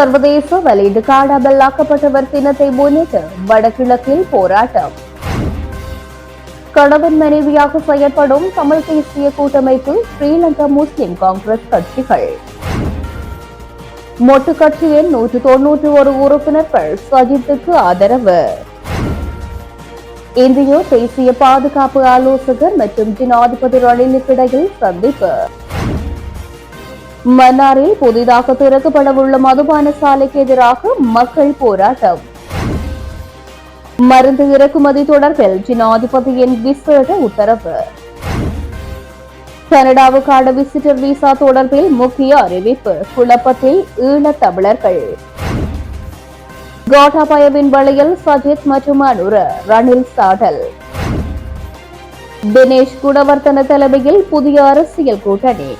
சர்வதேச வலிது காடாமலாக்கப்பட்டவர் தினத்தை முன்னிட்டு வடகிழக்கில் போராட்டம். கணவன் மனைவியாக செயற்படும் தமிழ் தேசிய கூட்டமைப்பு ஸ்ரீலங்கா முஸ்லிம் காங்கிரஸ் கட்சிகள். மொட்டு கட்சியின் நூற்று தொன்னூற்று ஒரு உறுப்பினர்கள் சஜித்துக்கு ஆதரவு. இந்திய தேசிய பாதுகாப்பு ஆலோசகர் மற்றும் ஜனாதிபதி ரணிலுக்கிடையில் சந்திப்பு. மன்னாரில் புதிதாக திறக்கப்படவுள்ள மதுபான சாலைக்கு எதிராக மக்கள் போராட்டம். மருந்து இறக்குமதி தொடர்பில் ஜனாதிபதியின் விசேட உத்தரவு. கனடாவுக்கான விசிட்டர் விசா தொடர்பில் முக்கிய அறிவிப்பு குழப்பத்தில் ஈழத் தமிழர்கள். கோட்டாபயவின் வழியில் சஜித் மற்றும் அனுர ரணில் சாடல் தினேஷ் குணவர்த்தன தலைமையில் புதிய அரசியல் கூட்டணி.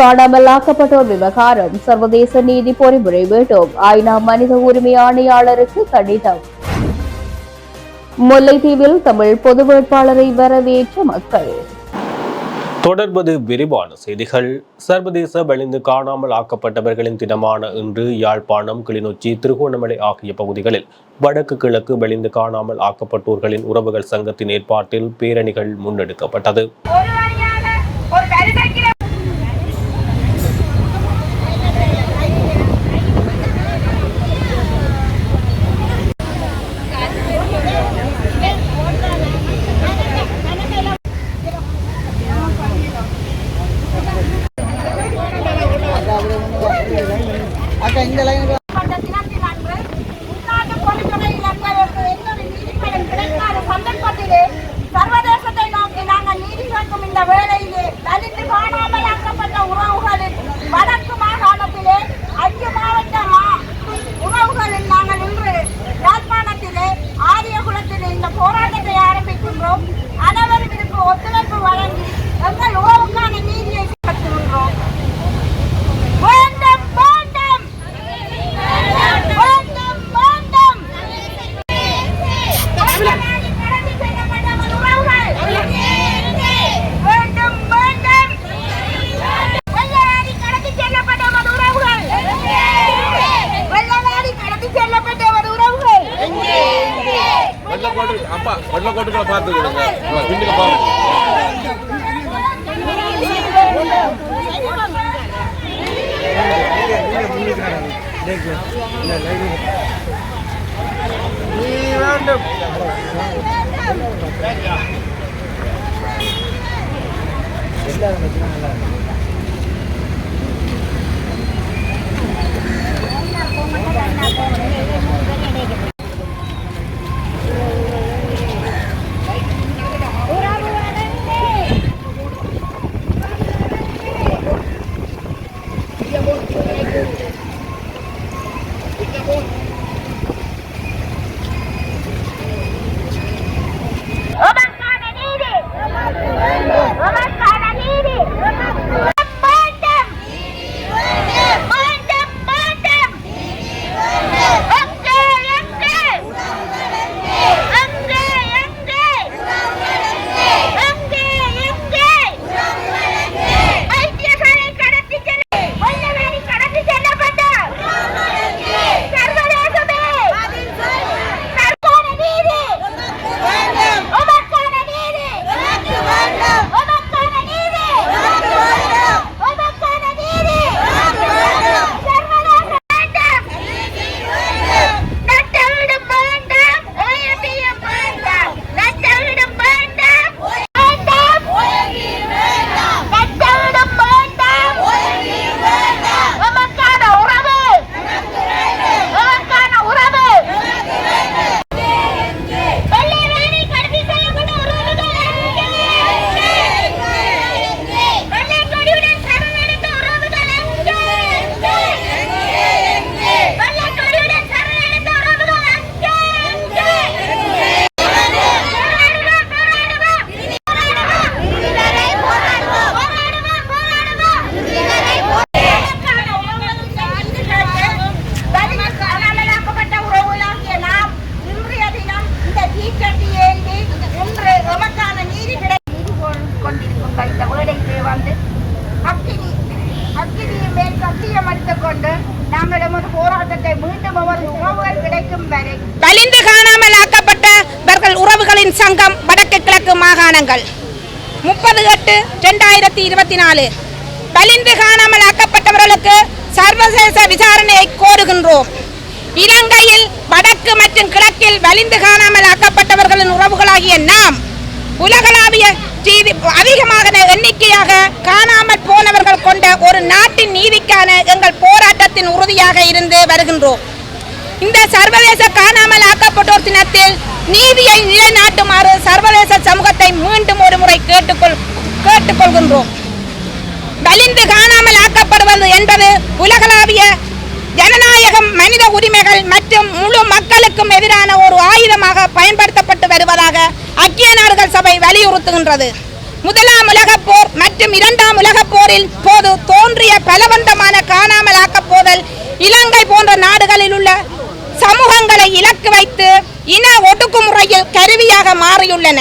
காணாமல் ஆக்கப்பட்டோர் விவகாரம். சர்வதேச நீதி பொறிமுறை வேண்டும் ஐநா மனித உரிமை ஆணையாளருக்கு கடிதம். முல்லைத்தீவில் தமிழ் பொது வேட்பாளரை வரவேற்ற மக்கள். தொடர்பது விரிவான செய்திகள். சர்வதேச வலிந்து காணாமல் ஆக்கப்பட்டவர்களின் தினமான இன்று யாழ்ப்பாணம் கிளிநொச்சி திருகோணமலை ஆகிய பகுதிகளில் வடக்கு கிழக்கு வெளிந்து காணாமல் ஆக்கப்பட்டோர்களின் உறவுகள் சங்கத்தின் ஏற்பாட்டில் பேரணிகள் முன்னெடுக்கப்பட்டது. நாலு. வலிந்து காணாமல் ஆக்கப்பட்டவர்களுக்கு சர்வதேச விசாரணையை கோருகின்றோம். இலங்கையில் வடக்கு மற்றும் கிழக்கில் வலிந்து காணாமல் ஆக்கப்பட்டவர்களின் உறவுகளாகிய நாம் உலகளாவிய அதிகமாக எண்ணிக்கையாக காணாமல் போனவர்கள் கொண்ட ஒரு நாட்டின் நீதிக்கான எங்கள் போராட்டத்தின் உறுதியாக இருந்து வருகின்றோம். இந்த சர்வதேச காணாமல் ஆக்கப்பட்டோர் தினத்தில் நீதியை நிலைநாட்டுமாறு சர்வதேச சமூகத்தை மீண்டும் ஒரு முறை கேட்டுக்கொள் கேட்டுக்கொள்கின்றோம். வலிந்து காணாமல் ஆக்கப்படுவது என்பது உலகளாவிய ஜனநாயகம் மனித உரிமைகள் மற்றும் முழு மக்களுக்கும் எதிரான ஒரு ஆயுதமாக பயன்படுத்தப்பட்டு வருவதாக ஐக்கிய நாடுகள் சபை வலியுறுத்துகின்றது. முதலாம் உலகப் போர் மற்றும் இரண்டாம் உலகப் போரில் போது தோன்றிய பலவந்தமான காணாமல் ஆக்கப்போதல் இலங்கை போன்ற நாடுகளில் உள்ள சமூகங்களை இலக்கு வைத்து இன ஒடுக்குமுறையில் கருவியாக மாறியுள்ளன.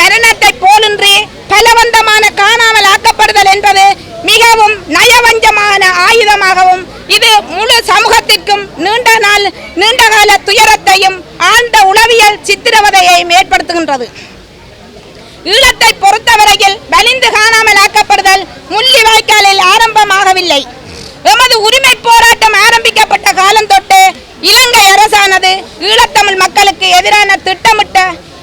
மரணத்தை போலின்றி பலவந்தமான காணாமல் ஆக்கப்படுதல் என்பது மிகவும் நயவஞ்சமான ஆயுதமாகவும் இது முழு சமூகத்திற்கும் நீண்ட நாள் நீண்டகால துயரத்தையும் ஆழ்ந்த உளவியல் சித்திரவதையையும் ஏற்படுத்துகின்றது. ஈழத்தை பொறுத்தவரையில் வலிந்து காணாமல் ஆக்கப்படுதல் முள்ளிவாய்க்காலில் ஆரம்பமாகவில்லை. எமது உரிமை போராட்டம் ஆரம்பிக்கப்பட்ட காலம் தொட்டு இலங்கை அரசானது ஈழத்தமிழ் மக்களுக்கு எதிரான திட்டமிட்ட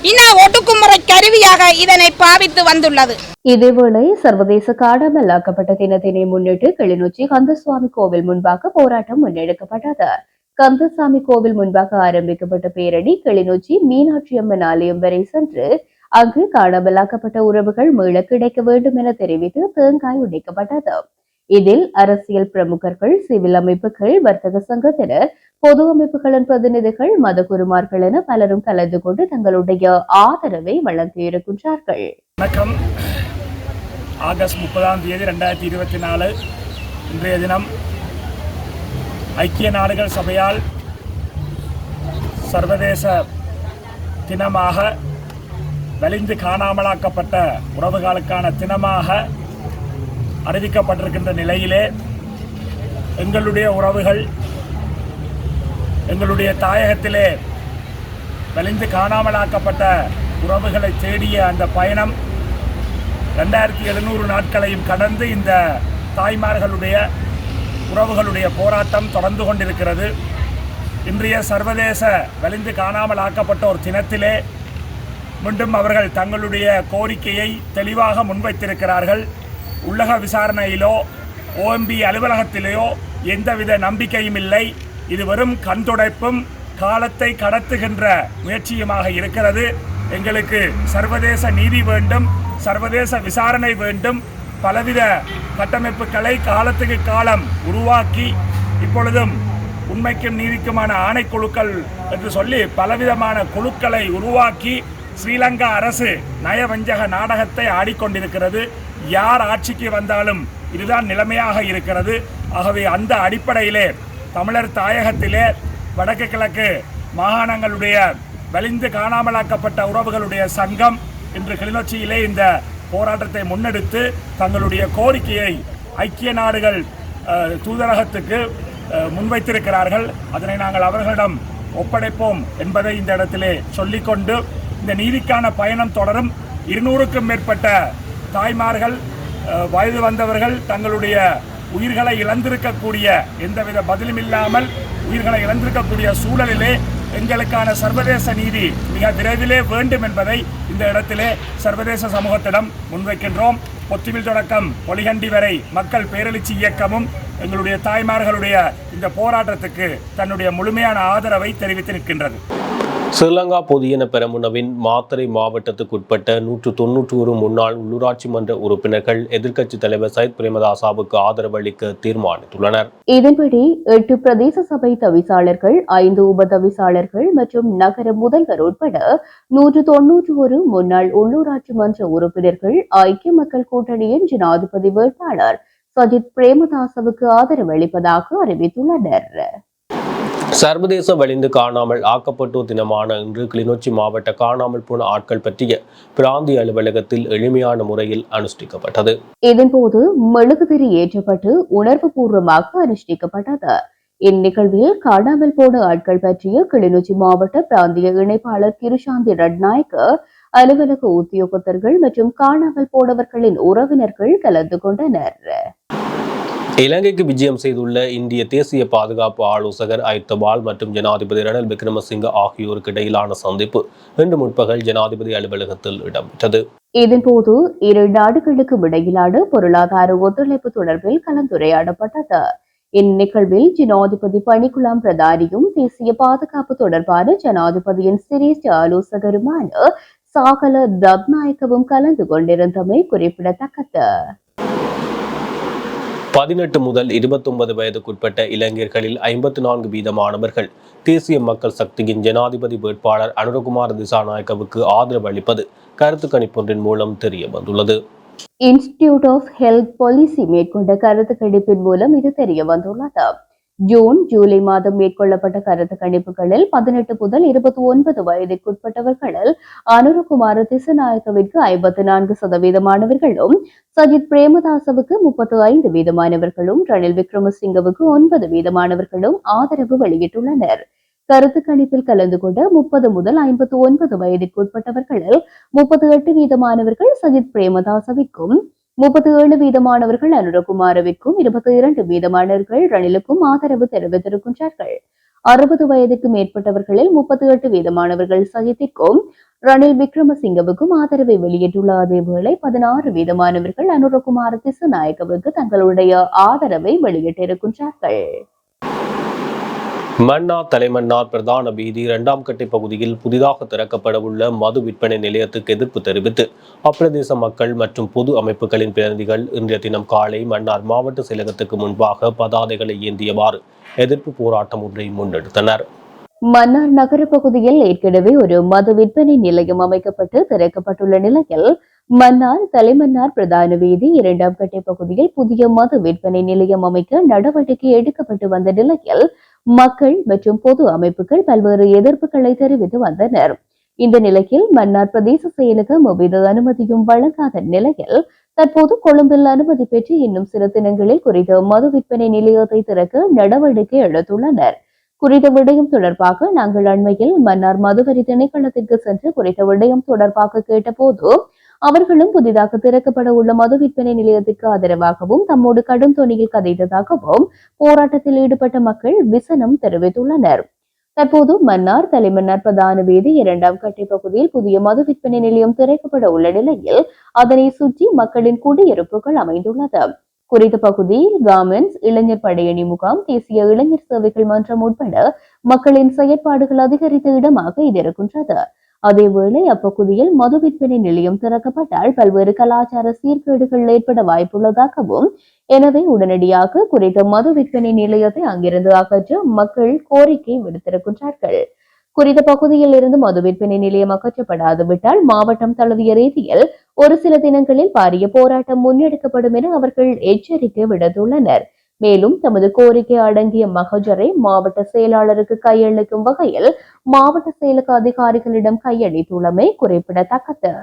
இன ஒடுக்குமுறை கருவியாக இதனை பாவித்து வந்துள்ளது. இதேவேளை சர்வதேச காணாமலாக்கப்பட்ட தினத்தினை முன்னிட்டு கிளிநொச்சி கந்தசுவாமி கோவில் முன்பாக போராட்டம் முன்னெடுக்கப்பட்டது. கந்தசாமி கோவில் முன்பாக ஆரம்பிக்கப்பட்ட பேரணி கிளிநொச்சி மீனாட்சி அம்மன் ஆலயம் வரை சென்று அங்கு காணாமலாக்கப்பட்ட உறவுகள் மீள கிடைக்க வேண்டும் என தெரிவித்து தேங்காய் உடைக்கப்பட்டது. இதில் அரசியல் பிரமுகர்கள் சிவில் அமைப்புகள் வர்த்தக சங்கத்தினர் பொது அமைப்புகளின் பிரதிநிதிகள் மதகுருமார்கள் என பலரும் கலந்து கொண்டு தங்களுடைய ஆதரவை வழங்கியிருக்கின்றார்கள் வணக்கம். ஆகஸ்ட் முப்பதாம் தேதி ரெண்டாயிரத்தி இருபத்தி நாலு இன்றைய தினம் ஐக்கிய நாடுகள் சபையால் சர்வதேச தினமாக வலிந்து காணாமலாக்கப்பட்ட உறவுகளுக்கான தினமாக அறிவிக்கப்பட்டிருக்கின்ற நிலையிலே எங்களுடைய உறவுகள் எங்களுடைய தாயகத்திலே வலிந்து காணாமலாக்கப்பட்ட உறவுகளை தேடிய அந்த பயணம் ரெண்டாயிரத்தி எழுநூறு நாட்களையும் கடந்து இந்த தாய்மார்களுடைய உறவுகளுடைய போராட்டம் தொடர்ந்து கொண்டிருக்கிறது. இன்றைய சர்வதேச வலிந்து காணாமல் ஆக்கப்பட்டோர் தினத்திலே மீண்டும் அவர்கள் தங்களுடைய கோரிக்கையை தெளிவாக முன்வைத்திருக்கிறார்கள். உள்ளக விசாரணையிலோ ஓஎம்பி அலுவலகத்திலேயோ எந்தவித நம்பிக்கையும் இல்லை. இது வெறும் கண்துடைப்பும் காலத்தை கடத்துகின்ற முயற்சியுமாக இருக்கிறது. எங்களுக்கு சர்வதேச நீதி வேண்டும் சர்வதேச விசாரணை வேண்டும். பலவித கட்டமைப்புகளை காலத்துக்கு காலம் உருவாக்கி இப்பொழுதும் உண்மைக்கும் நீதிக்குமான ஆணைக்குழுக்கள் என்று சொல்லி பலவிதமான குழுக்களை உருவாக்கி ஸ்ரீலங்கா அரசு நயவஞ்சக நாடகத்தை ஆடிக்கொண்டிருக்கிறது. யார் ஆட்சிக்கு வந்தாலும் இதுதான் நிலைமையாக இருக்கிறது. ஆகவே அந்த அடிப்படையிலே தமிழர் தாயகத்திலே வடக்கு கிழக்கு மாகாணங்களுடைய வலிந்து காணாமலாக்கப்பட்ட உறவுகளுடைய சங்கம் இன்று கிளிநொச்சியிலே இந்த போராட்டத்தை முன்னெடுத்து தங்களுடைய கோரிக்கையை ஐக்கிய நாடுகள் தூதரகத்துக்கு முன்வைத்திருக்கிறார்கள். அதனை நாங்கள் அவர்களிடம் ஒப்படைப்போம் என்பதை இந்த இடத்திலே சொல்லிக்கொண்டு இந்த நீதிக்கான பயணம் தொடரும். இருநூறுக்கும் மேற்பட்ட தாய்மார்கள் வயது வந்தவர்கள் தங்களுடைய உயிர்களை இழந்திருக்கக்கூடிய எந்தவித பதிலும் இல்லாமல் உயிர்களை இழந்திருக்கக்கூடிய சூழலிலே எங்களுக்கான சர்வதேச நீதி மிக விரைவிலே வேண்டும் என்பதை இந்த இடத்திலே சர்வதேச சமூகத்திடம் முன்வைக்கின்றோம். பொத்துவில் தொடக்கம். பொலிகண்டி வரை மக்கள் பேரெழுச்சி இயக்கமும் எங்களுடைய தாய்மார்களுடைய இந்த போராட்டத்துக்கு தன்னுடைய முழுமையான ஆதரவை தெரிவித்து நிற்கின்றது ஸ்ரீலங்கா பொதுஜன பெரமுனவின் மாத்தறை மாவட்டத்துக்குட்பட்ட நூற்று தொன்னூற்றி ஒரு முன்னாள் உள்ளூராட்சி மன்ற உறுப்பினர்கள் எதிர்க்கட்சித் தலைவர் சயித் பிரேமதாசாவுக்கு ஆதரவு அளிக்க தீர்மானித்துள்ளனர். இதன்படி எட்டு பிரதேச சபை தவிசாளர்கள் ஐந்து உப தவிசாளர்கள் மற்றும் நகர முதல்வர் உட்பட நூற்று தொன்னூற்று ஒரு முன்னாள் உள்ளூராட்சி மன்ற உறுப்பினர்கள் ஐக்கிய மக்கள் கூட்டணியின் ஜனாதிபதி வேட்பாளர் சஜித் பிரேமதாசவுக்கு ஆதரவு அளிப்பதாக அறிவித்துள்ளனர். சர்வதேச வலிந்து காணாமல் ஆக்கப்பட்டோர் தினமான இன்று கிளிநொச்சி மாவட்ட காணாமல் போன ஆட்கள் பற்றிய பிராந்திய அலுவலகத்தில் எளிமையான முறையில் அனுஷ்டிக்கப்பட்டது. இதன்போது மெழுகுதிரி ஏற்றப்பட்டு உணர்வு பூர்வமாக அனுஷ்டிக்கப்பட்டது. இந்நிகழ்வில் காணாமல் போன ஆட்கள் பற்றிய கிளிநொச்சி மாவட்ட பிராந்திய இணைப்பாளர் கிருஷாந்தி ரட்நாயக்க அலுவலக உத்தியோகத்தர்கள் மற்றும் காணாமல் போனவர்களின் உறவினர்கள் கலந்து கொண்டனர். இலங்கைக்கு விஜயம் செய்துள்ள இந்திய தேசிய பாதுகாப்பு ஆலோசகர் ஐத்தபால் மற்றும் ஜனாதிபதி ரணில் விக்ரமசிங்க ஆகியோருக்கு இடையிலான சந்திப்பு இன்று முற்பகல் ஜனாதிபதி அலுவலகத்தில் இடம்பெற்றது. இதன்போது இரு நாடுகளுக்கும் இடையிலான பொருளாதார ஒத்துழைப்பு தொடர்பில் கலந்துரையாடப்பட்டது. இந்நிகழ்வில் ஜனாதிபதி பணிக்குலாம் பிரதானியும் தேசிய பாதுகாப்பு தொடர்பான ஜனாதிபதியின் சிரேஷ்ட ஆலோசகருமான சாகல தத்நாயக்கவும் கலந்து கொண்டிருந்தமை குறிப்பிடத்தக்கது. பதினெட்டு முதல் இருபத்தொன்பது வயதுக்குட்பட்ட இளைஞர்களில் ஐம்பத்தி நான்கு வீதமானவர்கள் தேசிய மக்கள் சக்தியின் ஜனாதிபதி வேட்பாளர் அனுரகுமார் திசாநாயக்கவுக்கு ஆதரவு அளிப்பது கருத்து கணிப்பொன்றின் மூலம் தெரிய வந்துள்ளது. இன்ஸ்டிடியூட் ஆஃப் ஹெல்த் பாலிசி மேற்கொண்ட கருத்து கணிப்பின் மூலம் இது தெரிய வந்துள்ளது. ஜூன் ஜூலை மாதம் மேற்கொள்ளப்பட்ட கருத்து கணிப்புகளில் பதினெட்டு முதல் இருபத்தி ஒன்பது வயதிற்குட்பட்டவர்களில் அனுரகுமார திசநாயக்கவிற்கு ஐம்பத்தி நான்கு சதவீதமானவர்களும் சஜித் பிரேமதாசவுக்கு முப்பத்து ஐந்து வீதமானவர்களும் ரணில் விக்ரமசிங்கவுக்கு ஒன்பது வீதமானவர்களும் ஆதரவு வெளியிட்டுள்ளனர். கருத்து கணிப்பில் கலந்து கொண்ட முப்பது முதல் ஐம்பத்தி ஒன்பது வயதிற்குட்பட்டவர்களில் முப்பத்தி எட்டு வீதமானவர்கள் சஜித் பிரேமதாசவிற்கும் முப்பத்தி ஏழு வீதமானவர்கள் அனுரகுமாரவிற்கும் இருபத்தி இரண்டு வீதமானவர்கள் ரணிலுக்கும் ஆதரவு தெரிவித்திருக்கின்றார்கள். அறுபது வயதுக்கு மேற்பட்டவர்களில் முப்பத்தி எட்டு வீதமானவர்கள் சஜித்திற்கும் ரணில் விக்ரமசிங்கவுக்கும் ஆதரவை வெளியிட்டுள்ள அதேவேளை பதினாறு வீதமானவர்கள் அனுரகுமார திசுநாயக்கவுக்கு தங்களுடைய ஆதரவை வெளியிட்டிருக்கின்றார்கள். மன்னார் தலைமன்னார் பிரதான வீதி இரண்டாம் கட்டை பகுதியில் புதிதாக திறக்கப்படவுள்ள மது விற்பனை நிலையத்துக்கு எதிர்ப்பு தெரிவித்து அப்பிரதேச மக்கள் மற்றும் பொது அமைப்புகளின் பிரதிநிதிகள் இன்றைய தினம் காலை மன்னார் மாவட்ட செயலகத்துக்கு முன்பாக பதாதைகளை ஏந்தியவாறு எதிர்ப்பு போராட்டம் ஒன்றை முன்னெடுத்தனர். மன்னார் நகர பகுதியில் ஏற்கனவே ஒரு மது விற்பனை நிலையம் அமைக்கப்பட்டு திறக்கப்பட்டுள்ள நிலையில் மன்னார் தலைமன்னார் பிரதான வீதி இரண்டாம் கட்டை பகுதியில் புதிய மது விற்பனை நிலையம் அமைக்க நடவடிக்கை எடுக்கப்பட்டு வந்த நிலையில் மக்கள் மற்றும் பொது அமைப்புகள் பல்வேறு எதிர்ப்புகளை தெரிவித்து வந்தனர். இந்த நிலையில் மன்னார் பிரதேச செயலகம் எவ்வித அனுமதியும் வழங்காத நிலையில் தற்போது கொழும்பில் அனுமதி பெற்று இன்னும் சில தினங்களில் குறித்த மது விற்பனை நிலையத்தை திறக்க நடவடிக்கை எடுத்துள்ளனர். குறித்த விடயம் தொடர்பாக நாங்கள் அண்மையில் மன்னார் மதுவரி திணைக்களத்திற்கு சென்று குறித்த விடயம் தொடர்பாக கேட்டபோது அவர்களும் புதிதாக திறக்கப்பட உள்ள மது விற்பனை நிலையத்திற்கு ஆதரவாகவும் தம்மோடு கடும் தொனியில் கதைத்ததாகவும் போராட்டத்தில் ஈடுபட்ட மக்கள் விசனம் தெரிவித்துள்ளனர். தற்போது மன்னார் தலைமன்னார் பிரதான வீதி இரண்டாம் கட்டை பகுதியில் புதிய மது விற்பனை நிலையம் திறக்கப்பட உள்ள நிலையில் அதனை சுற்றி மக்களின் குடியிருப்புகள் அமைந்துள்ளது. குறித்த பகுதியில் கார்மெண்ட்ஸ் இளைஞர் படையணி முகாம் தேசிய இளைஞர் சேவைகள் மன்றம் உட்பட மக்களின் செயற்பாடுகள் அதிகரித்த இடமாக இது இருக்கின்றது. அதேவேளை அப்பகுதியில் மது விற்பனை நிலையம் திறக்கப்பட்டால் பல்வேறு கலாச்சார சீர்கேடுகள் ஏற்பட வாய்ப்புள்ளதாகவும் எனவே உடனடியாக குறித்த மது விற்பனை நிலையத்தை அங்கிருந்து அகற்ற மக்கள் கோரிக்கை விடுத்திருக்கின்றார்கள். குறித்த பகுதியில் இருந்து மது விற்பனை நிலையம் அகற்றப்படாது விட்டால் மாவட்டம் தழுவிய ரீதியில் ஒரு சில தினங்களில் பாரிய போராட்டம் முன்னெடுக்கப்படும் என அவர்கள் எச்சரிக்கை விடுத்துள்ளனர். மேலும் தமது கோரிக்கை அடங்கிய மகஜரை மாவட்ட செயலாளருக்கு கையளிக்கும் வகையில் மாவட்ட செயலக அதிகாரிகளிடம் கையளித்துள்ளமை குறிப்பிடத்தக்கது.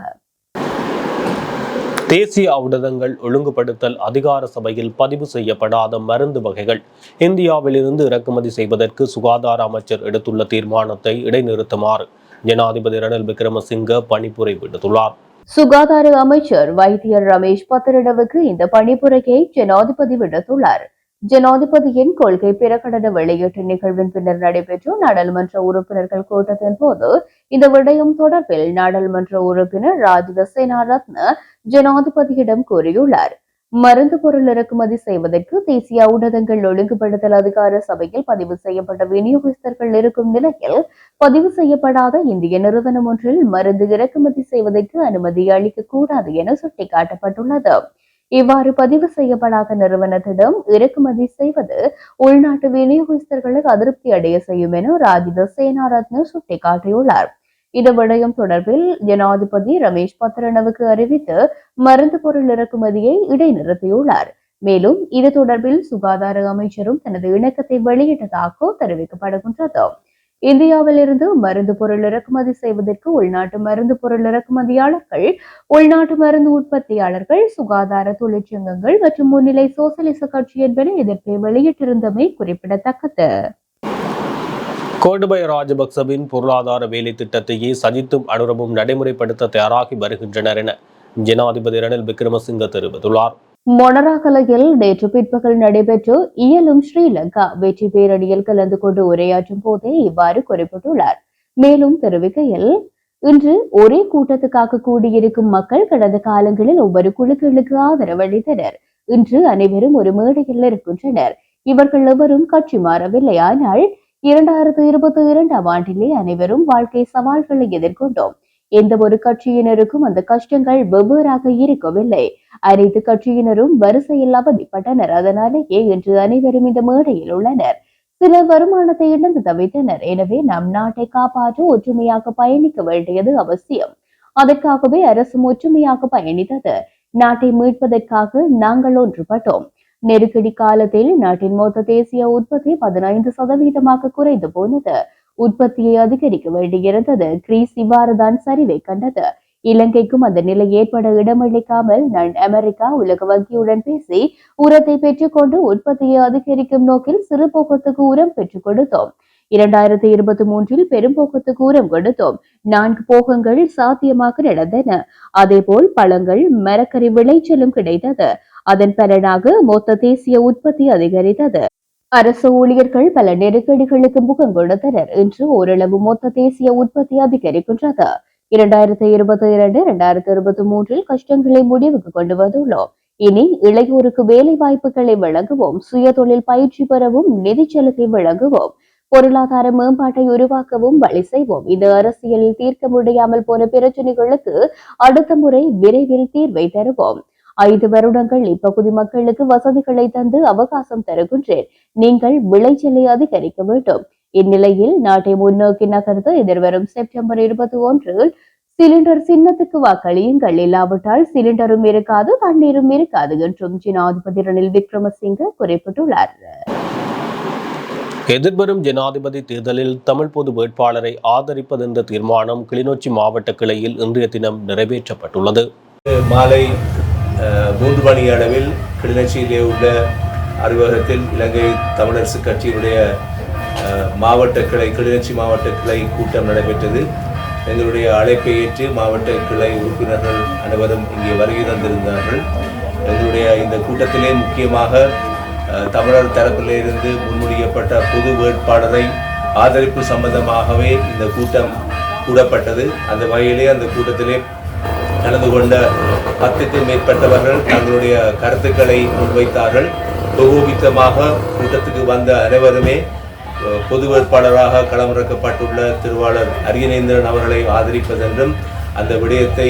தேசிய ஊடகங்கள் ஒழுங்குபடுத்தல் அதிகார சபையில் பதிவு செய்யப்படாத மருந்து வகைகள் இந்தியாவிலிருந்து இறக்குமதி செய்வதற்கு சுகாதார அமைச்சர் எடுத்துள்ள தீர்மானத்தை இடைநிறுத்துமாறு ஜனாதிபதி ரணில் விக்ரமசிங்க பணிப்புரை விடுத்துள்ளார். சுகாதார அமைச்சர் வைத்தியர் ரமேஷ் பத்திரிடவுக்கு இந்த பணிப்புரையை ஜனாதிபதி விடுத்துள்ளார். ஜனாதிபதியின் கொள்கை பிரகடன வெளியீட்டு நிகழ்வின் பின்னர் நடைபெற்ற நாடாளுமன்ற உறுப்பினர்கள் கூட்டத்தின் போது இந்த விடயம் தொடர்பில் நாடாளுமன்ற உறுப்பினர் ராஜித சேனாரத்ன ஜனாதிபதியிடம் கூறியுள்ளார். மருந்து பொருள் இறக்குமதி செய்வதற்கு தேசிய ஊடகங்கள் ஒழுங்குபடுத்தல் அதிகார சபையில் பதிவு செய்யப்பட்ட விநியோகஸ்தர்கள் இருக்கும் நிலையில் பதிவு செய்யப்படாத இந்திய நிறுவனம் ஒன்றில் மருந்து இறக்குமதி செய்வதற்கு அனுமதி அளிக்க கூடாது என சுட்டிக்காட்டப்பட்டுள்ளது. இவ்வாறு பதிவு செய்யப்படாத நிறுவனத்திடம் இறக்குமதி செய்வது உள்நாட்டு விநியோகஸ்தர்களுக்கு அதிருப்தி அடைய செய்யும் என ராஜித சேனாரத்ன சுட்டிக்காட்டியுள்ளார். இந்த விடயம் தொடர்பில் ஜனாதிபதி ரமேஷ் பத்ரனவுக்கு அறிவித்து மருந்து பொருள் இறக்குமதியை இடைநிறுத்தியுள்ளார். மேலும் இது தொடர்பில் சுகாதார அமைச்சரும் தனது இணக்கத்தை வெளியிட்டதாக தெரிவிக்கப்படுகின்றது. இந்தியாவிலிருந்து மருந்து பொருள் இறக்குமதி செய்வதற்கு உள்நாட்டு மருந்து பொருள் இறக்குமதியாளர்கள் உள்நாட்டு மருந்து உற்பத்தியாளர்கள் சுகாதார தொழிற்சங்கங்கள் மற்றும் முன்னிலை சோசலிச கட்சி என்பன எதிர்ப்பை வெளியிட்டிருந்தமை குறிப்பிடத்தக்கது. கோட்டபய ராஜபக்சவின் பொருளாதார வேலை திட்டத்தையே சஜித்தும் அனுரவும் நடைமுறைப்படுத்த தயாராகி வருகின்றனர் என ஜனாதிபதி ரணில் விக்ரமசிங்க தெரிவித்துள்ளார். மொனராகலையில் நேற்று பிற்பகல் நடைபெற்ற இயலும் ஸ்ரீலங்கா வெற்றி பேரணியில் கலந்து கொண்டு உரையாற்றும் போதே இவ்வாறு குறிப்பிட்டுள்ளார். மேலும் தெரிவிக்கையில் இன்று ஒரே கூட்டத்துக்காக கூடியிருக்கும் மக்கள் கடந்த காலங்களில் ஒவ்வொரு குழுக்களுக்கு ஆதரவளித்தனர் இன்று அனைவரும் ஒரு மேடையில் இருக்கின்றனர். இவர்கள் எவரும் கட்சி மாறவில்லை. ஆனால் இரண்டாயிரத்து இருபத்தி இரண்டாம் ஆண்டிலே அனைவரும் வாழ்க்கை சவால்களை எதிர்கொண்டோம். எந்த ஒரு கட்சியினருக்கும் அந்த கஷ்டங்கள் வெவ்வேறாக இருக்கவில்லை. அனைத்து கட்சியினரும் வரிசையில் அவதிப்பட்டனர் அதனாலேயே இன்று அனைவரும் இந்த மேடையில் உள்ளனர். சிலர் வருமானத்தை இழந்து தவித்தனர். எனவே நம் நாட்டை காப்பாற்ற ஒற்றுமையாக பயணிக்க வேண்டியது அவசியம். அதற்காகவே அரசும் ஒற்றுமையாக பயணித்தது. நாட்டை மீட்பதற்காக நாங்கள் ஒன்றுபட்டோம். நெருக்கடி காலத்தில் நாட்டின் மொத்த தேசிய உற்பத்தி பதினைந்து சதவீதமாக குறைந்து போனது. உற்பத்தியை அதிகரிக்க வேண்டியிருந்தது. கிரீஸ் இவ்வாறுதான் சரிவை கண்டது. இலங்கைக்கும் அந்த நிலை ஏற்பட இடமளிக்காமல் நான் அமெரிக்கா உலக வங்கியுடன் பேசி உரத்தை பெற்றுக்கொண்டு உற்பத்தியை அதிகரிக்கும் நோக்கில் சிறு போக்கத்துக்கு உரம் பெற்றுக் கொடுத்தோம். இரண்டாயிரத்தி இருபத்தி மூன்றில் பெரும்போக்கத்துக்கு உரம் கொடுத்தோம். நான்கு போகங்கள் சாத்தியமாக நடந்தன அதேபோல் பழங்கள் மரக்கறி விளைச்சலும் கிடைத்தது. அதன் பலனாக மொத்த தேசிய உற்பத்தி அதிகரித்தது. அரசு ஊழியர்கள் பல நெருக்கடிகளுக்கு முகம் கொடுத்தனர். இன்று ஓரளவு மொத்த தேசிய உற்பத்தி அதிகரிக்கின்றது. இரண்டாயிரத்தி இருபத்தி இரண்டு இரண்டாயிரத்தி இருபத்தி மூன்றில் கஷ்டங்களை முடிவுக்கு கொண்டு வந்துள்ளோம். இனி இளையோருக்கு வேலை வாய்ப்புகளை வழங்குவோம் சுய தொழில் பயிற்சி பெறவும் நிதி சலுகை வழங்குவோம் பொருளாதார மேம்பாட்டை உருவாக்கவும் வழி செய்வோம். இந்த அரசியலில் தீர்க்க முடியாமல் போன பிரச்சனைகளுக்கு அடுத்த முறை விரைவில் தீர்வை தருவோம். ஐந்து வருடங்கள் இப்பகுதி மக்களுக்கு வசதிகளை தந்து அவகாசம் தருகின்றேன். நீங்கள் விளைச்சலை அதிகரிக்க வேண்டும். இந்நிலையில் நாட்டை முன்னோக்கி நகர்த்த எதிர்வரும் செப்டம்பர் இருபத்தி ஒன்றில் சிலிண்டர் சின்னத்துக்கு வாக்களியுங்கள். இல்லாவிட்டால் சிலிண்டரும் இருக்காது தண்ணீரும் இருக்காது என்றும் ஜனாதிபதி ரணில் விக்ரமசிங்க குறிப்பிட்டுள்ளார். எதிர்வரும் ஜனாதிபதி தேர்தலில் தமிழ் பொது வேட்பாளரை ஆதரிப்பது என்ற தீர்மானம் கிளிநொச்சி மாவட்ட கிளையில் இன்றைய தினம் நிறைவேற்றப்பட்டுள்ளது. மாலை மூன்று மணி அளவில் கிளிநொச்சியிலே உள்ள அலுவலகத்தில் இலங்கை தமிழரசு கட்சியினுடைய மாவட்ட கிளை கிளிநொச்சி மாவட்ட கிளை கூட்டம் நடைபெற்றது. எங்களுடைய அழைப்பை ஏற்று மாவட்ட கிளை உறுப்பினர்கள் அனைவரும் இங்கே வருகை தந்திருந்தார்கள். எங்களுடைய இந்த கூட்டத்திலே முக்கியமாக தமிழர் தரப்பிலிருந்து முன்மொழியப்பட்ட பொது வேட்பாளரை ஆதரிப்பு சம்பந்தமாகவே இந்த கூட்டம் கூடப்பட்டது. அந்த வகையிலே அந்த கூட்டத்திலே கலந்து கொண்ட பத்துக்கு மேற்பட்டவர்கள் தங்களுடைய கருத்துக்களை முன்வைத்தார்கள். பிரகோபித்தமாக கூட்டத்துக்கு வந்த அனைவருமே பொது வேட்பாளராக களமிறக்கப்பட்டுள்ள திருவாளர் அரியநேந்திரன் அவர்களை ஆதரிப்பதென்றும் அந்த விடயத்தை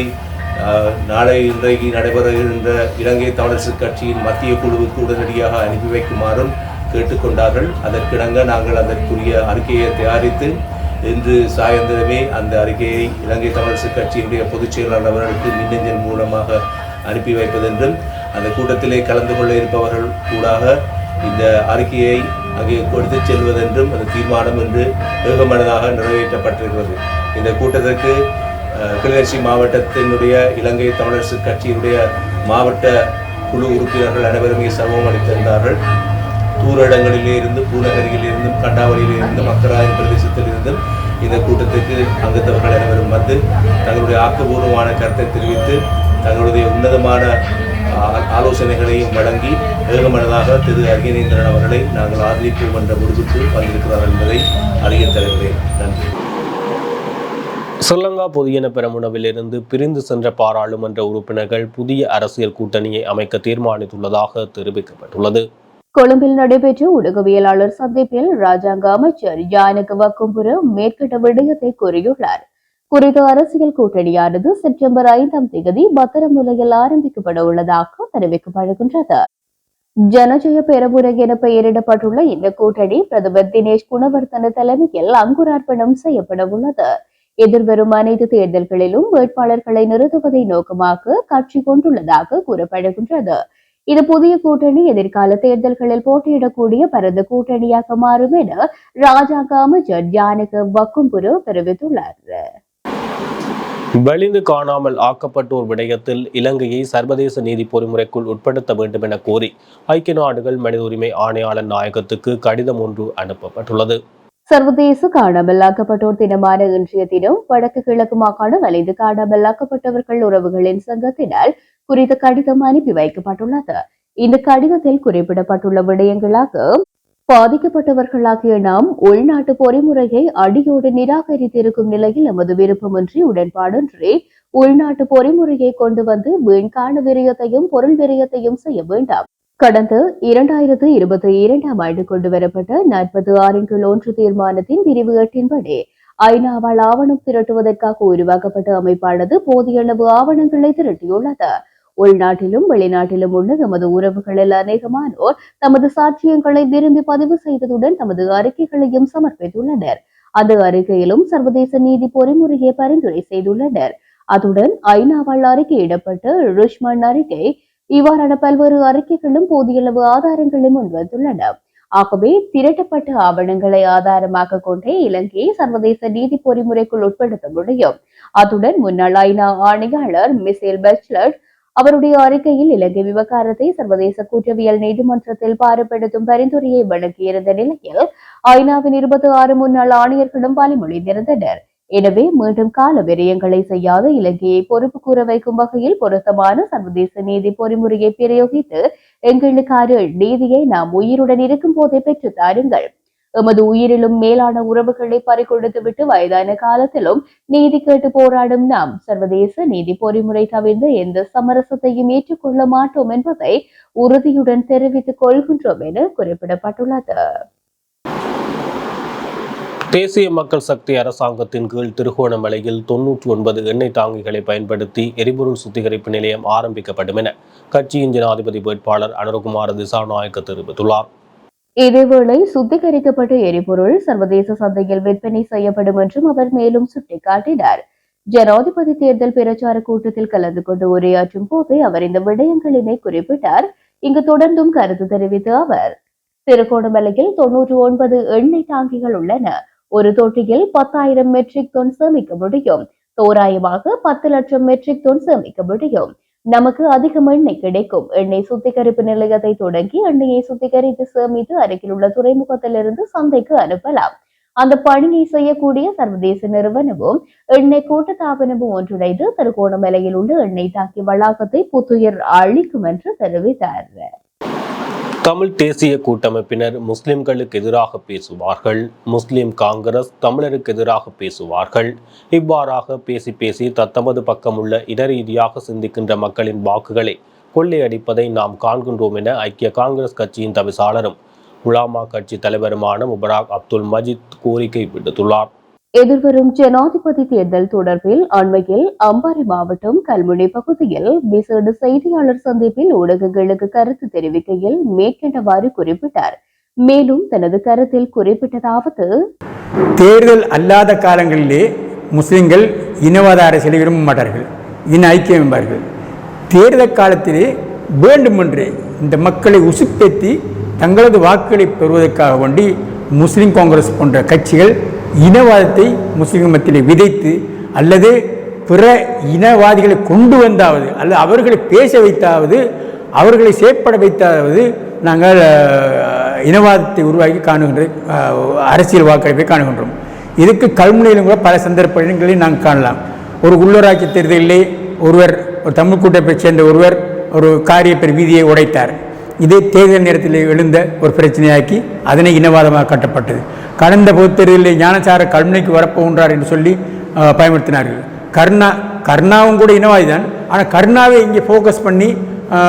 நாளை இன்றைக்கு நடைபெறுகின்ற இலங்கை தமிழரசு கட்சியின் மத்திய குழுவுக்கு உடனடியாக அனுப்பி வைக்குமாறும் கேட்டுக்கொண்டார்கள். அதற்கிணங்க நாங்கள் அதற்குரிய அறிக்கையை தயாரித்து இன்று சாயந்தரமே அந்த அறிக்கையை இலங்கை தமிழரசு கட்சியினுடைய பொதுச் செயலாளர் அவர்களுக்கு மின்னஞ்சல் மூலமாக அனுப்பி வைப்பதென்றும் அந்த கூட்டத்திலே கலந்து கொள்ள இருப்பவர்கள் கூடாக இந்த அறிக்கையை அங்கே கொடுத்து செல்வதென்றும் அந்த தீர்மானம் என்று ஏகமனதாக நிறைவேற்றப்பட்டிருக்கிறது. இந்த கூட்டத்திற்கு கிளிநொச்சி மாவட்டத்தினுடைய இலங்கை தமிழரசு கட்சியினுடைய மாவட்ட குழு உறுப்பினர்கள் அனைவருமே சமம் அளித்திருந்தார்கள். தூர இடங்களிலே இருந்து பூநகரியில் இருந்தும் கண்டாவளியில் இருந்தும் பிரதேசத்தில் இருந்தும் இந்த கூட்டத்துக்கு அங்கத்தவர்கள் அனைவரும் வந்து தங்களுடைய ஆக்கப்பூர்வமான கருத்தை தெரிவித்து தங்களுடைய உன்னதமான ஆலோசனைகளையும் வழங்கி ஏகமனதாக திரு அரியநேந்திரன் அவர்களை நாங்கள் ஆதரிப்போம் என்ற முடிவுக்கு வந்திருக்கிறார்கள் என்பதை அறிய தருகிறேன். நன்றி. ஸ்ரீலங்கா பொதுஜன பெரமுனவிலிருந்து பிரிந்து சென்ற பாராளுமன்ற உறுப்பினர்கள் புதிய அரசியல் கூட்டணியை அமைக்க தீர்மானித்துள்ளதாக தெரிவிக்கப்பட்டுள்ளது. கொழும்பில் நடைபெற்ற ஊடகவியலாளர் சந்திப்பில் ராஜாங்க அமைச்சர் ஜானக வக்கும்புர மேற்கண்ட விடயத்தை கூறியுள்ளார். குறித்த அரசியல் கூட்டணியானது செப்டம்பர் ஐந்தாம் தேதி பத்திரமுலையில் ஆரம்பிக்கப்பட உள்ளதாக தெரிவிக்கப்படுகின்றது. ஜனஜய பெரமுறை என பெயரிடப்பட்டுள்ள இந்த கூட்டணி பிரதமர் தினேஷ் குணவர்த்தன தலைமையில் அங்குரார்ப்பணம் செய்யப்பட உள்ளது. எதிர்வரும் அனைத்து தேர்தல்களிலும் வேட்பாளர்களை நிறுத்துவதை நோக்கமாக கட்சி கொண்டுள்ளதாக கூறப்படுகின்றது. இது புதிய கூட்டணி எதிர்கால தேர்தல்களில் போட்டியிடக்கூடிய பரந்த கூட்டணியாக மாறும் என ராஜாங்க அமைச்சர் ஜானக வக்கும்புரு தெரிவித்துள்ளார். வலிந்து காணாமல் ஆக்கப்பட்டோர் விடயத்தில் இலங்கையை சர்வதேச நீதி பொறிமுறைக்குள் உட்படுத்த வேண்டும் என கோரி ஐக்கிய நாடுகள் மனித உரிமை ஆணையாளர் நாயகத்துக்கு கடிதம் ஒன்று அனுப்பப்பட்டுள்ளது. சர்வதேச காணாமலாக்கப்பட்டோர் தினமான இன்றைய தினம் வடக்கு கிழக்கு மாகாண வலிந்து காணாமலாக்கப்பட்டவர்கள் உறவுகளின் சங்கத்தினால் குறித்த கடிதம் அனுப்பி வைக்கப்பட்டுள்ளது. இந்த கடிதத்தில் குறிப்பிடப்பட்டுள்ள விடயங்களாக பாதிக்கப்பட்டவர்களாகிய நாம் உள்நாட்டு பொறிமுறையை அடியோடு நிராகரித்திருக்கும் நிலையில் எமது விருப்பமின்றி உடன்பாடின்றி உள்நாட்டு பொறிமுறையை கொண்டு வந்து வீண்காண விரயத்தையும் பொருள் விரயத்தையும் செய்ய வேண்டாம். கடந்த இரண்டாயிரத்து இருபத்தி இரண்டாம் ஆண்டு வரப்பட்ட நாற்பது ஆறின் கீழ் ஒன்று தீர்மானத்தின் பிரிவு எட்டின்படி ஐநாவால் ஆவணம் திரட்டுவதற்காக உருவாக்கப்பட்ட அமைப்பானது போதிய அளவு ஆவணங்களை திரட்டியுள்ளது. உள்நாட்டிலும் வெளிநாட்டிலும் உள்ள தமது உறவுகளில் அநேகமானோர் தமது சாட்சியங்களை விரும்பி பதிவு செய்ததுடன் தமது அறிக்கைகளையும் சமர்ப்பித்துள்ளனர். அந்த அறிக்கையிலும் சர்வதேச நீதி பொறிமுறையை பரிந்துரை செய்துள்ளனர். அத்துடன் ஐநாவால் அறிக்கையிடப்பட்ட ருஷ்மன் அறிக்கை இவ்வாறான பல்வேறு அறிக்கைகளும் போதியளவு ஆதாரங்களை முன்வந்துள்ளன ஆகவே திரட்டப்பட்ட ஆவணங்களை ஆதாரமாக கொண்டே இலங்கையை சர்வதேச நீதி பொறிமுறைக்குள் உட்படுத்த முடியும். அத்துடன் முன்னாள் ஐநா ஆணையாளர் மிசேல் பெச்லட் அவருடைய அறிக்கையில் இலங்கை விவகாரத்தை சர்வதேச குற்றவியல் நீதிமன்றத்தில் பாரப்படுத்தும் பரிந்துரையை வழங்கியிருந்த நிலையில் ஐநாவின் இருபத்தி ஆறு முன்னாள் ஆணையர்களும் பலிமொழிந்திருந்தனர் எனவே மீண்டும் கால விரயங்களை செய்யாத இலங்கையை பொறுப்பு கூற வைக்கும் வகையில் பொருத்தமான சர்வதேச நீதி பொறிமுறையை பிரயோகித்து எங்களுக்கான நீதியை நாம் உயிருடன் இருக்கும் போதே பெற்று தாருங்கள். எமது உயிரிலும் மேலான உறவுகளை பறிகொடுத்துவிட்டு வயதான காலத்திலும் நீதி கேட்டு போராடும் நாம் சர்வதேச நீதி பொறிமுறை தவிர்ந்த எந்த சமரசத்தையும் ஏற்றுக்கொள்ள மாட்டோம் என்பதை உறுதியுடன் தெரிவித்துக் கொள்கின்றோம் என குறிப்பிடப்பட்டுள்ளது. தேசிய மக்கள் சக்தி அரசாங்கத்தின் கீழ் திருகோணமலையில் தொன்னூற்றி ஒன்பது எண்ணெய் தாங்கிகளை பயன்படுத்தி எரிபொருள் சுத்திகரிப்பு நிலையம் ஆரம்பிக்கப்படும் என கட்சியின் ஜனாதிபதி வேட்பாளர் அனுரகுமார திசாநாயக்க தெரிவித்துள்ளார். இதேவேளை சுத்திகரிக்கப்பட்ட எரிபொருள் சர்வதேச சந்தையில் விற்பனை செய்யப்படும் என்றும் அவர் மேலும் சுட்டிக்காட்டினார். ஜனாதிபதி தேர்தல் பிரச்சார கூட்டத்தில் கலந்து கொண்டு உரையாற்றும் போதே அவர் இந்த விடயங்களினை குறிப்பிட்டார். இங்கு தொடர்ந்தும் கருத்து தெரிவித்த அவர் திருகோணமலையில் தொன்னூற்று ஒன்பது எண்ணெய் டாங்கிகள் உள்ளன. ஒரு தொட்டியில் பத்தாயிரம் மெட்ரிக் டன் சேமிக்க முடியும். தோராயமாக பத்து லட்சம் மெட்ரிக் டன் சேமிக்க முடியும். நமக்கு அதிகம் எண்ணெய் கிடைக்கும். எண்ணெய் சுத்திகரிப்பு நிலையத்தை தொடங்கி எண்ணெயை சுத்திகரித்து சேமித்து அருகில் உள்ள துறைமுகத்திலிருந்து சந்தைக்கு அனுப்பலாம். அந்த பணியை செய்யக்கூடிய சர்வதேச நிறுவனமும் எண்ணெய் கூட்டத்தாபனமும் ஒன்றிணைந்து திருகோணமலையில் உள்ள எண்ணெய் தாக்கி வளாகத்தை புத்துயிர் அளிக்கும் என்று தெரிவித்தார் தமிழ் தேசிய கூட்டமைப்பினர் முஸ்லிம்களுக்கு எதிராக பேசுவார்கள். முஸ்லிம் காங்கிரஸ் தமிழருக்கு எதிராக பேசுவார்கள். இவ்வாறாக பேசி பேசி தத்தமது பக்கமுள்ள இன ரீதியாக சிந்திக்கின்ற மக்களின் வாக்குகளை கொள்ளையடிப்பதை நாம் காண்கின்றோம் என ஐக்கிய காங்கிரஸ் கட்சியின் தவிசாளரும் உலாமா கட்சி தலைவருமான முபராக் அப்துல் மஜித் கோரிக்கை விடுத்துள்ளார். எதிர்வரும் ஜனாதிபதி தேர்தல் தொடர்பில் அண்மையில் அம்பாறை மாவட்டம் கல்முனை பகுதியில் விசேட செய்தியாளர் சந்திப்பில் ஊடகங்களுக்கு கருத்து தெரிவிக்கையில் மேற்கண்டவாறு குறிப்பிட்டார். மேலும் தனது கருத்தில் குறிப்பிட்டதாவது தேர்தல் அல்லாத காலங்களிலே முஸ்லிம்கள் இனவாத அரசியலை விரும்ப மாட்டார்கள். இன ஐக்கியம் என்பார்கள் தேர்தல் காலத்திலே வேண்டுமென்றே இந்த மக்களை உசுப்பேத்தி தங்களது வாக்குகளை பெறுவதற்காக வேண்டி முஸ்லீம் காங்கிரஸ் போன்ற கட்சிகள் இனவாதத்தை முஸ்லீம் மத்தியில் விதைத்து அல்லது பிற இனவாதிகளை கொண்டு வந்தாவது அல்லது அவர்களை பேச வைத்தாவது அவர்களை செயற்பட வைத்தாவது நாங்கள் இனவாதத்தை உருவாக்கி காணுகின்ற அரசியல் வாக்களிப்பை காணுகின்றோம். இதுக்கு கல்முனையிலும் கூட பல சந்தர்ப்பங்களில் நாங்கள் காணலாம். ஒரு உள்ளூராட்சி தேர்தலிலே ஒருவர் ஒரு தமிழ் கூட்டத்தைச் சேர்ந்த ஒருவர் ஒரு காரியப்பெரு வீதியை உடைத்தார். இதே தேர்தல் நேரத்தில் எழுந்த ஒரு பிரச்சனையாக்கி அதனை இனவாதமாக கட்டப்பட்டது. கடந்த பொதுத்தேர்தலில் ஞானசார கல்முனைக்கு வரப்போகின்றார் என்று சொல்லி பயன்படுத்தினார்கள் கருணா கருணாவும் கூட இனவாதி தான் ஆனால் கருணாவை இங்கே ஃபோக்கஸ் பண்ணி கர்ணா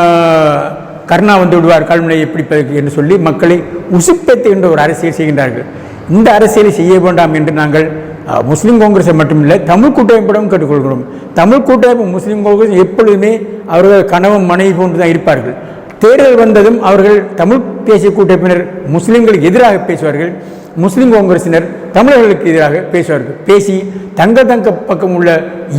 கருணா வந்து விடுவார் கல்முனையை பிடிப்பதற்கு என்று சொல்லி மக்களை உசுப்பேத்துகின்ற ஒரு அரசியல் செய்கின்றார்கள். இந்த அரசியலை செய்ய வேண்டாம் என்று நாங்கள் முஸ்லீம் காங்கிரஸை மட்டுமில்லை தமிழ் கூட்டமைப்பிடம் கேட்டுக்கொள்கிறோம். தமிழ் கூட்டமைப்பு முஸ்லீம் காங்கிரஸ் எப்பொழுதுமே அவர்கள் கணவன் மனைவி போன்று தான் இருப்பார்கள். தேர்தல் வந்ததும் அவர்கள் தமிழ் தேசிய கூட்டமைப்பினர் முஸ்லீம்களுக்கு எதிராக பேசுவார்கள் முஸ்லீம் காங்கிரசினர் தமிழர்களுக்கு எதிராக பேசுவார்கள். பேசி தங்க தங்க பக்கம் உள்ள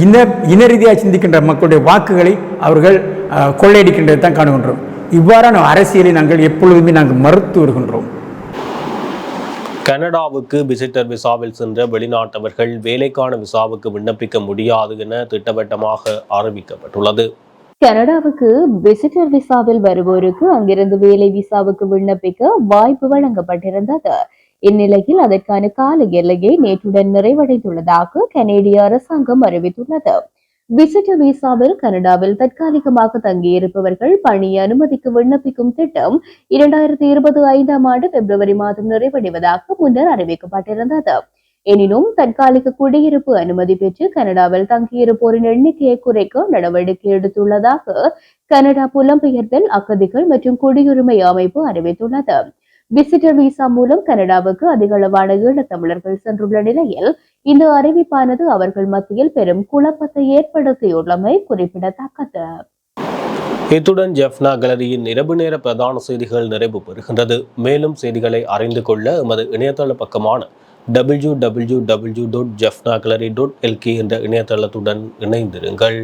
இன இன ரீதியாக சிந்திக்கின்ற மக்களுடைய வாக்குகளை அவர்கள் அஹ், கொள்ளையடிக்கின்றது தான் காணுகின்றோம். இவ்வாறான அரசியலை நாங்கள் எப்பொழுதுமே நாங்கள் மறுத்து வருகின்றோம். கனடாவுக்கு விசிட்டர் விசாவில் சென்ற வெளிநாட்டவர்கள் வேலைக்கான விசாவுக்கு விண்ணப்பிக்க முடியாது என திட்டவட்டமாக அறிவிக்கப்பட்டுள்ளது. கனடாவுக்கு விசிட்டர் விசாவில் வருவோருக்கு அங்கிருந்து வேலை விசாவுக்கு விண்ணப்பிக்க வாய்ப்பு வழங்கப்பட்டிருந்தது. இந்நிலையில் அதற்கான கால எல்லையை நேற்றுடன் நிறைவடைந்துள்ளதாக கனேடிய அரசாங்கம் அறிவித்துள்ளது. விசிட்டர் விசாவில் கனடாவில் தற்காலிகமாக தங்கியிருப்பவர்கள் பணி அனுமதிக்கு விண்ணப்பிக்கும் திட்டம் இரண்டாயிரத்தி இருபது ஐந்தாம் ஆண்டு பிப்ரவரி மாதம் நிறைவடைவதாக முன்னர் அறிவிக்கப்பட்டிருந்தது. எனினும் தற்காலிக குடியிருப்பு அனுமதி பெற்று கனடாவில் தங்கியிருப்போரின் எண்ணிக்கையை குறைக்க நடவடிக்கை எடுத்துள்ளதாக கனடா புலம்பெயர்தல் அகதிகள் மற்றும் குடியுரிமை அமைப்பு அறிவித்துள்ளது. விசிட்டர் விசா மூலம் கனடாவுக்கு அதிகளவான ஈழத்தமிழர்கள் சென்றுள்ள நிலையில் இந்த அறிவிப்பானது அவர்கள் மத்தியில் பெரும் குழப்பத்தை ஏற்படுத்தியுள்ளமை குறிப்பிடத்தக்கது. இத்துடன் ஜெஃப்னா கேலரியின் இரவு நேர பிரதான செய்திகள் நிறைவு பெறுகின்றது. மேலும் செய்திகளை அறிந்து கொள்ள எமது இணையதள பக்கமான W W W dot Jaffna gallery dot LK என்ற இணையதளத்துடன் இணைந்திருங்கள்.